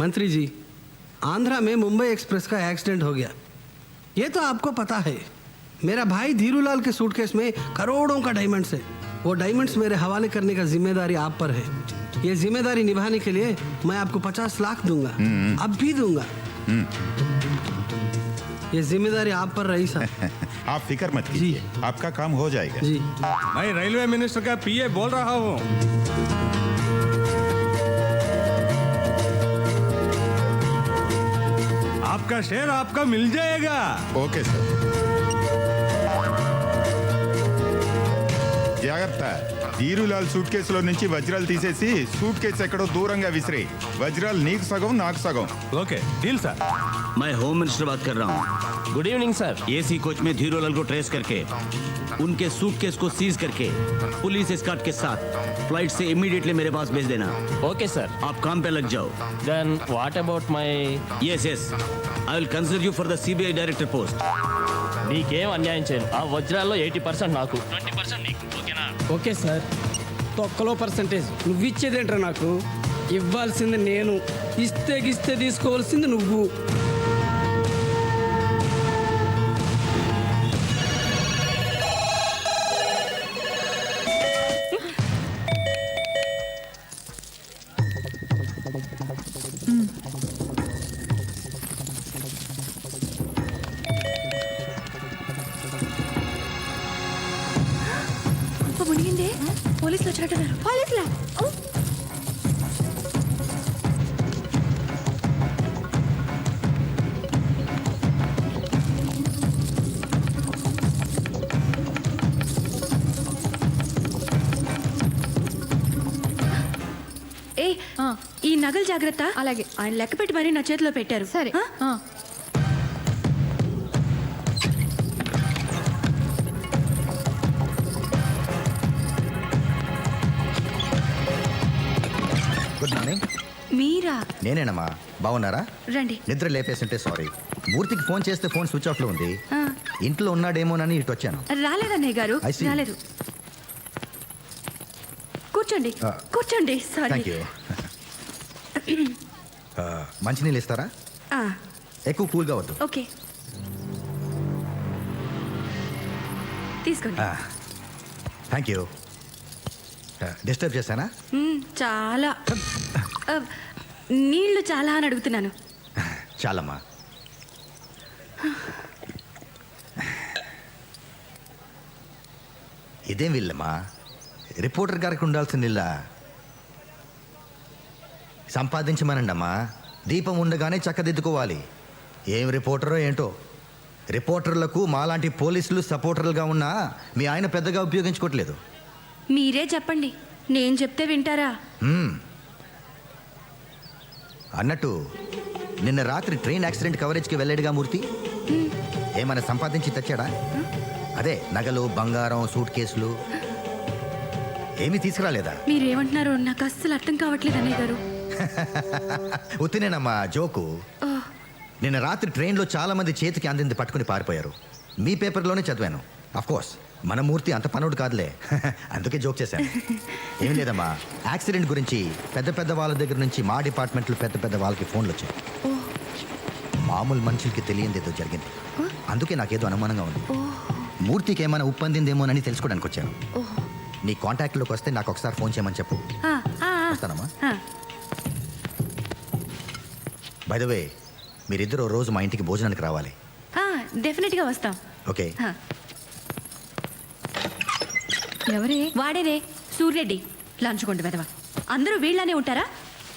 मंत्री जी आंध्रा में मुंबई एक्सप्रेस का एक्सीडेंट हो गया। ये तो आपको पता है मेरा भाई धीरूलाल के सूटकेस में करोड़ों का डायमंड्स है। वो डायमंड्स मेरे हवाले करने का ज़िम्मेदारी आप पर है। ये ज़िम्मेदारी निभाने के लिए मैं आपको पचास लाख दूँगा अब भी दूँगा। ये ज़िम्मेदारी आप पर रही साहब आप फ़िक्र मत कीजिए आपका काम हो जाएगा। जी। मैं रेलवे मिनिस्टर का पीए बोल रहा हूँ। आपका शेयर आपका मिल जाएगा। Okay sir. क्या करता है? ధీరులాల్ సూట్ కేసులో నుంచి వజ్రాలు తీసేసి సూట్ కేసు ఎక్కడో దూరంగా విసిరి వజ్రాలు నీకు సగం నాకు సగం ओके डील सर मैं होम मिनिस्टर बात कर रहा हूँ good evening sir AC coach में धीरोलाल को ट्रेस करके उनके सूटकेस को सीज करके पुलिस escort के साथ फ्लाइट से इमीडिएटली मेरे पास भेज देना ओके सर आप काम पे लग जाओ then what about मై yes yes I will consider you for the CBI director post నీకేం అన్యాయం చేయను. ఆ వజ్రాల్లో ఎయిటీ పర్సెంట్ నాకు. ట్వంటీ పర్సెంట్ నీకు ఓకేనా? Okay sir. తొక్కలో పర్సంటేజ్. నువ్వు ఇచ్చేదేంట్రా నాకు? ఇవ్వాల్సింది నేను. ఇస్తే గిస్తే తీసుకోవాల్సింది నువ్వు. నగలు జాగ్రత్త? అలాగే. ఆయన లెక్క పెట్టి మరీ నా చేతిలో పెట్టారు. సరే. గుడ్ మార్నింగ్ మీరా? నేనేనమ్మా. బాగున్నారా? రండి. నిద్ర లేపేసింటే సారీ. మూర్తికి ఫోన్ చేస్తే ఫోన్ స్విచ్ ఆఫ్లో ఉంది. ఆ, ఇంట్లో ఉన్నాడేమోనని ఇటు వచ్చాను. రాలేదన్నయ్య గారు. I see. రాలేదు. కూర్చోండి. కూర్చోండి. సారీ థ్యాంక్ యూ మంచినీళ్ళు ఇస్తారా? ఎక్కువ కూల్గా వద్దు. ఓకే. తీసుకోండి. థ్యాంక్ యూ డిస్టర్బ్ చేశానా? చాలా. నీళ్ళు చాలా అని అడుగుతున్నాను. చాలమ్మా. ఇదేం వీళ్ళమ్మా? రిపోర్టర్ గారికి ఉండాల్సిన ఇల్లా సంపాదించమనండి అమ్మా దీపం ఉండగానే చక్కదిద్దుకోవాలి. ఏం రిపోర్టరో ఏంటో. రిపోర్టర్లకు మాలాంటి పోలీసులు సపోర్టర్లుగా ఉన్నా మీ ఆయన పెద్దగా ఉపయోగించుకోవట్లేదు. మీరే చెప్పండి. నేను చెప్తే వింటారా? మ్మ్. అన్నట్టు నిన్న రాత్రి ట్రైన్ యాక్సిడెంట్ కవరేజ్కి వెళ్ళాడుగా మూర్తి? ఏమైనా సంపాదించి తెచ్చాడా? అదే నగలు బంగారం సూట్ కేసులు. ఏమీ తీసుకురాలేదా? మీరేమంటున్నారో నాకు అస్సలు అర్థం కావట్లేదు అన్నయ్య గారు. ఉత్తినేనమ్మా జోకు. నిన్న రాత్రి ట్రైన్లో చాలా మంది చేతికి అందింది పట్టుకుని పారిపోయారు. మీ పేపర్లోనే చదివాను. కోర్స్ మన మూర్తి అంత పనుడు కాదులే. అందుకే జోక్ చేశాను. ఏం లేదమ్మా యాక్సిడెంట్ గురించి పెద్ద పెద్ద వాళ్ళ దగ్గర నుంచి మా డిపార్ట్మెంట్లో పెద్ద పెద్ద వాళ్ళకి ఫోన్లు వచ్చాయి. మామూలు మనుషులకి తెలియంది ఏదో జరిగింది. అందుకే నాకేదో అనుమానంగా ఉంది. మూర్తికి ఏమైనా ఉప్పందిందేమోనని తెలుసుకోవడానికి వచ్చాను. నీ కాంటాక్ట్లోకి వస్తే నాకు ఒకసారి ఫోన్ చేయమని చెప్పు. వస్తానమ్మా. బై ద వే మీరిద్దరు రోజు మా ఇంటికి భోజనానికి రావాలి. ఆ, డెఫినెట్గా వస్తాం. ఓకే. ఎవరే? వాడేనే సూర్యరెడ్డి. లంచ్ కొండ వెదవ. అందరూ వీళ్ళనే ఉంటారా?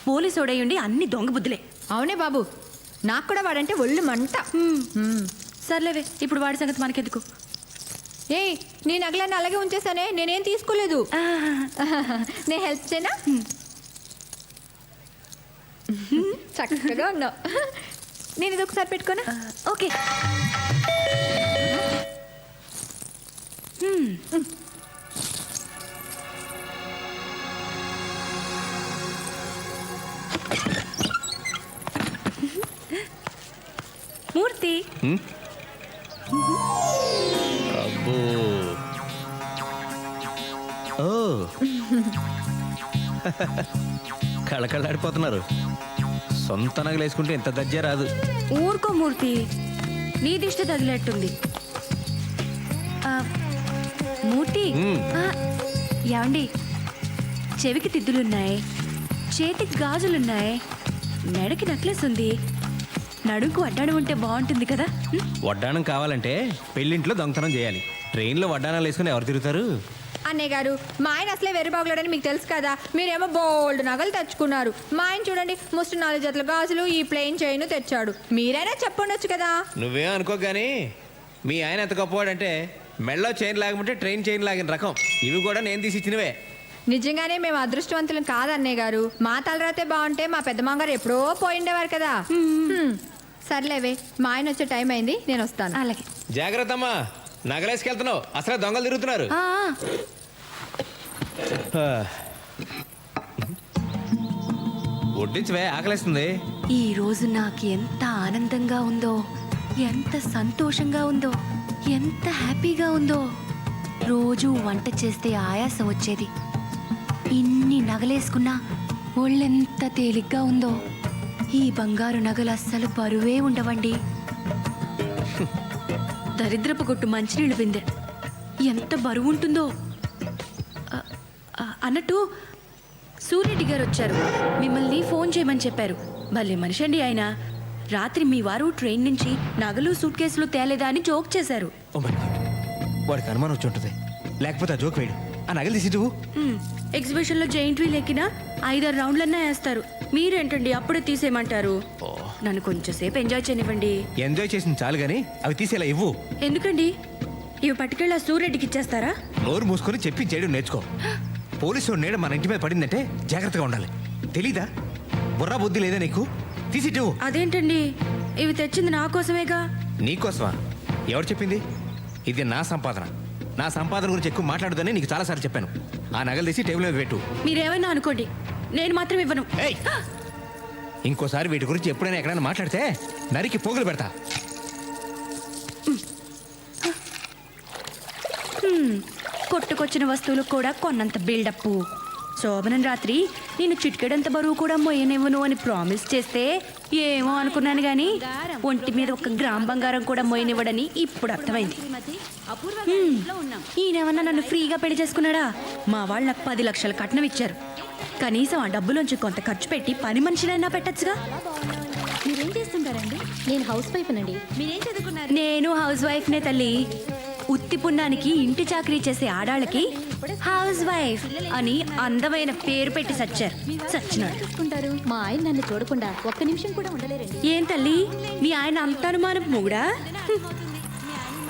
పోలీసు ఓడయ్యుండి అన్ని దొంగ బుద్ధులే. అవునే బాబు. నాకు కూడా వాడంటే ఒళ్ళు మంట. హ్మ్. సర్లేవే ఇప్పుడు వాడి సంగతి మనకెందుకు? ఏయ్ నీ నగలన్నీ అలాగే ఉంచేసానే నేనేం తీసుకోలేదు. నేను హెల్ప్ చేయనా? చక్కగా ఉన్నావు. నేను ఇది ఒకసారి పెట్టుకోనా? ఓకే. హ్మ్. మూర్తి. అబ్బో. ఓ. కళకళలాడిపోతున్నారు. సొంత నగలు వేసుకుంటే ఇంత దజ్జే రాదు. ఊరుకో మూర్తి. నీ దిష్టి తగిలేట్టుంది ఆ, మూర్తి. ఆ, ఏమండి? చెవికి తిద్దులున్నాయి. చేతికి గాజులున్నాయి. మెడకి నెక్లెస్ ఉంది. నడుంకు అడ్డాడు ఉంటే బాగుంటుంది కదా? ఉం? వడ్డానం కావాలంటే పెళ్ళింట్లో దొంగతనం చేయాలి. ట్రైన్లో వడ్డానాలు వేసుకుని ఎవరు తిరుగుతారు? అన్నయ్య గారు మా ఆయన అసలే వెర్రి బాగులేడని మీకు తెలుసు కదా మీరేమో బోల్డ్ నగలు తెచ్చుకున్నారు. మా ఆయన చూడండి ముష్టి నాలుగు జతల గాజులు ఈ ప్లెయిన్ చైన్ తెచ్చాడు. మీరైనా చెప్పుండొచ్చు కదా? నువ్వేం అనుకో కానీ మీ ఆయన ఎంత గొప్పవాడంటే మెళ్ళో చైన్ లాగమంటే ట్రైన్ చైన్ లాగిన రకం. ఇవి కూడా నేను తీసి ఇచ్చినవే. నిజంగానే మేము అదృష్టవంతులం కాదు అన్నయ్య గారు. మా తలరాతే బాగుంటే మా పెద్ద మామగారు ఎప్పుడో పోయిండేవారు కదా. హ్మ్. సర్లేవే మా ఆయన వచ్చే టైం అయింది నేను వస్తాను. అలాగే. జాగ్రత్త అమ్మా నగలేసుకెళ్తున్నావు. అసలే దొంగలు తిరుగుతున్నారు. ఆ, ఆ. వడ్డించవే ఆకలేస్తుంది. ఈ రోజు నాకు ఎంత ఆనందంగా ఉందో ఎంత సంతోషంగా ఉందో ఎంత హ్యాపీగా ఉందో. రోజు వంట చేస్తే ఆయాసం వచ్చేది. ఇన్ని నగలేసుకున్నా ఒళ్ళెంత తేలిగ్గా ఉందో. ఈ బంగారు నగలు అస్సలు బరువే ఉండవండి. దరిద్రపు కొట్టు మంచినీళ్ళు బిందె. ఎంత బరువు ఉంటుందో. ఆ, ఆ, అన్నట్టు సూర్యరెడ్డి గారు వచ్చారు. మిమ్మల్ని ఫోన్ చేయమని చెప్పారు. భలే మనిషి అండి ఆయన. రాత్రి మీ వారు ట్రైన్ నుంచి నగలు సూట్ కేసులు తేలేదా అని జోక్ చేశారు. Oh my God. వాడికి అనుమానం వచ్చి ఉంటుంది. లేకపోతే ఆ జోక్ వేయడు ఆ నగలు తీసి నువ్వు మ్, ఎగ్జిబిషన్లో జైంట్ వీల్ ఎక్కినా ఐదారు రౌండ్లన్నా వేస్తారు. మీరేంటండి అప్పుడే తీసేయమంటారు? నన్ను కొంచెంసేపు ఎంజాయ్ చేయనివ్వండి. ఎంజాయ్ చేసింది చాలు కానీ అవి తీసేలా ఇవ్వు. ఎందుకండి? ఇవి పట్టుకెళ్ళి ఆ సూర్యరెడ్డికి ఇచ్చేస్తారా? నోరు మూసుకొని చెప్పి చేయడం నేర్చుకో. పోలీసు నీడ మన ఇంటి మీద పడిందంటే జాగ్రత్తగా ఉండాలి. తెలీదా? బుర్రా బుద్ధి లేదా నీకు? తీసిట్టు. అదేంటండి? ఇవి తెచ్చింది నా కోసమేగా? నీకోసమా ఎవరు చెప్పింది? ఇది నా సంపాదన. నా సంపాదన గురించి ఎక్కువ మాట్లాడదని నీకు చాలాసార్లు చెప్పాను. ఆ నగలు తీసి టేబుల్ మీద పెట్టు. మీరేమైనా అనుకోండి. నేను మాత్రం ఇవ్వను. ఏయ్! ఇంకోసారి వీటి గురించి ఎప్పుడైనా ఎక్కడైనా మాట్లాడితే నరికి పోగులు పెడతా. కొట్టుకొచ్చిన వస్తువులు కూడా కొన్నంత బిల్డప్ శోభనం రాత్రి నేను చిటికెడంత బరువు కూడా మొయ్యనివ్వను అని ప్రామిస్ చేస్తే ఏమో అనుకున్నాను గాని ఒంటి మీద ఒక గ్రామ్ బంగారం కూడా మొయ్యనివ్వడని ఇప్పుడు అర్థమైంది. ఈయనేమన్నా నన్ను ఫ్రీగా పెళ్ళి చేసుకున్నాడా? మా వాళ్ళు నాకు పది లక్షల కట్నం ఇచ్చారు. కనీసం ఆ డబ్బులోంచి కొంత ఖర్చు పెట్టి పని మనిషినైనా పెట్టచ్చుగా? మీరేం చేస్తుంటారండి? నేను హౌస్ వైఫ్ నండి. మీరేం చదువుకున్నారు? నేను హౌస్ వైఫ్నే తల్లి. ఉత్తి పుణ్యానికి ఇంటి చాకరీ చేసే ఆడాళ్ళకి హౌస్ వైఫ్ అని అందమైన పేరు పెట్టి సచ్చారు. సచ్చినాడు. చూసుకుంటారు. మా ఆయన నన్ను చూడకుండా ఒక్క నిమిషం కూడా ఉండలేరండి. ఏం తల్లి? మీ ఆయన అంత అనుమానం మొగుడా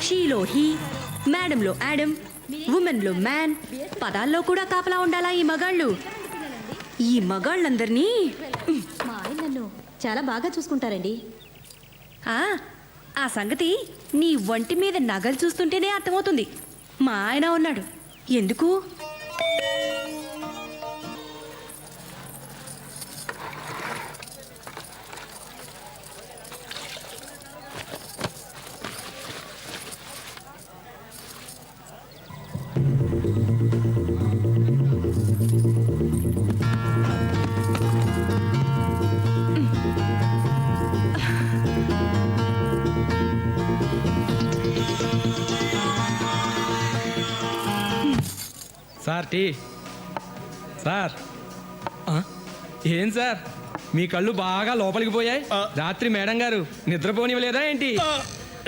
షీలో హీ మేడంలో యాడమ్ ఉమెన్లో మ్యాన్ పదాల్లో కూడా కాపలా ఉండాలా ఈ మగాళ్ళు? ఈ మగాళ్ళందరినీ? మా ఆయన నన్ను చాలా బాగా చూసుకుంటారండి. ఆ, సంగతి నీ ఒంటి మీద నగలు చూస్తుంటేనే అర్థమవుతుంది. మా ఆయన ఉన్నాడు. ఎందుకు? Sir tea. సార్? ఏం సార్? మీ కళ్ళు బాగా లోపలికి పోయాయి. రాత్రి మేడం గారు నిద్రపోనివ్వలేదా ఏంటి?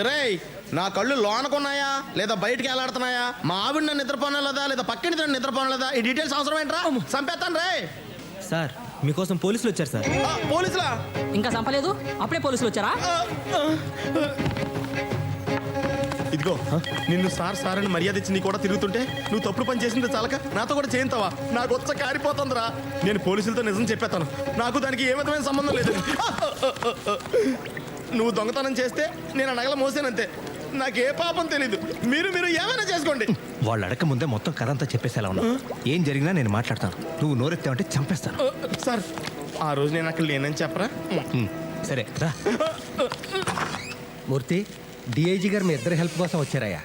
రేయ్ నా కళ్ళు లోనకున్నాయా? లేదా బయటికి వెళ్ళాడుతున్నాయా మా ఆవిడ నన్ను నిద్రపోనలేదా? లేదా పక్కన నన్ను నిద్రపోనలేదా? ఈ డీటెయిల్స్ అవసరం ఏంట్రా? చంపేస్తాను రే సార్ మీకోసం పోలీసులు వచ్చారు సార్. పోలీసులా? ఇంకా చంపలేదు? అప్పుడే పోలీసులు వచ్చారా? ఇదిగో నిన్ను సార్ సార్ అని మర్యాద ఇచ్చి నీ కూడా తిరుగుతుంటే నువ్వు తప్పుడు పని చేసింది చాలక నాతో కూడా చేయింతావా? నాకు వచ్చ కారిపోతుందిరా. నేను పోలీసులతో నిజం చెప్పేస్తాను నాకు దానికి ఏ విధమైన సంబంధం లేదు నువ్వు దొంగతనం చేస్తే నేను ఆ నగల మోసానంతే. నాకే పాపం తెలీదు. మీరు మీరు ఏమైనా చేసుకోండి. వాళ్ళు అడగక ముందే మొత్తం కథ అంతా చెప్పేసేలా ఉన్నావు ఏం జరిగినా నేను మాట్లాడతాను. నువ్వు నోరెత్తావంటే చంపేస్తాను. సార్ ఆ రోజు నేను అక్కడ లేనని చెప్పరా? సరే రా. మూర్తి డిఐజీ గారు మీ ఇద్దరు హెల్ప్ కోసం వచ్చారయ్యా.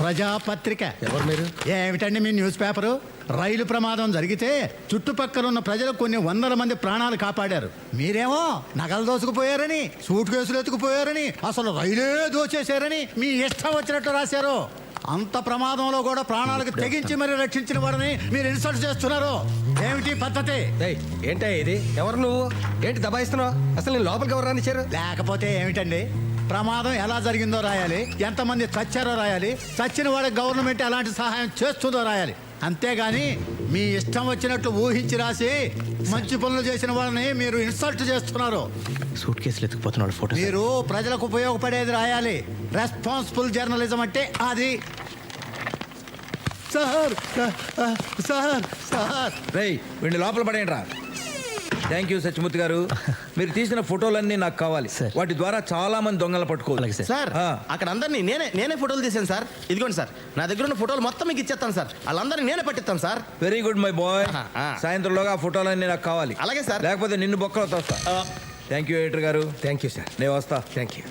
ప్రజాపత్రిక. ఎవరు మీరు? ఏమిటండి మీ న్యూస్ పేపరు? రైలు ప్రమాదం జరిగితే చుట్టుపక్కల ఉన్న ప్రజలు కొన్ని వందల మంది ప్రాణాలు కాపాడారు. మీరేమో నగలు దోసుకుపోయారని సూట్ కేసులు ఎత్తుకుపోయారని అసలు రైలే దోచేశారని మీ ఇష్టం వచ్చినట్టు రాశారు. అంత ప్రమాదంలో కూడా ప్రాణాలకు తెగించి మరి రక్షించిన వారిని మీరు ఇన్సల్ట్ చేస్తున్నారు. ఏమిటి పద్ధతి? ఏంటే ఇది? ఎవరు నువ్వు? ఏంటి దబాయిస్తున్నావు? అసలు నేను లోపలికి ఎవరు రానిచ్చారు? లేకపోతే ఏమిటండి? ప్రమాదం ఎలా జరిగిందో రాయాలి. ఎంతమంది చచ్చారో రాయాలి. చచ్చిన వాడికి గవర్నమెంట్ ఎలాంటి సహాయం చేస్తుందో రాయాలి. అంతేగాని మీ ఇష్టం వచ్చినట్లు ఊహించి రాసి మంచి పనులు చేసిన వాళ్ళని మీరు ఇన్సల్ట్ చేస్తున్నారు. సూట్ కేసులు ఎత్తుకుపోతున్నాడు ఫోటో మీరు ప్రజలకు ఉపయోగపడేది రాయాలి. రెస్పాన్సిబుల్ జర్నలిజం అంటే అది. Sir sir sir. రేయ్ వీడిని లోపల పడేయండి రా థ్యాంక్ యూ సత్యమూర్తి గారు. మీరు తీసిన ఫోటోలన్నీ నాకు కావాలి. వాటి ద్వారా చాలా మంది దొంగలు పట్టుకోవాలి. సార్ అక్కడ అందరినీ నేనే నేనే ఫోటోలు తీసాను సార్. ఇదిగోండి సార్. నా దగ్గర ఉన్న ఫోటోలు మొత్తం మీకు ఇచ్చేస్తాను సార్. వాళ్ళందరినీ నేనే పట్టిస్తాను sir. Very good my boy ఆహా, ఆ. సాయంత్రంలోగా ఆ ఫోటోలన్నీ నాకు కావాలి. అలాగే సార్. లేకపోతే నిన్ను బొక్కలో తోస్తా. థ్యాంక్ యూ ఎడిటర్ గారు. థ్యాంక్ యూ సార్ నేను వస్తా. Thank you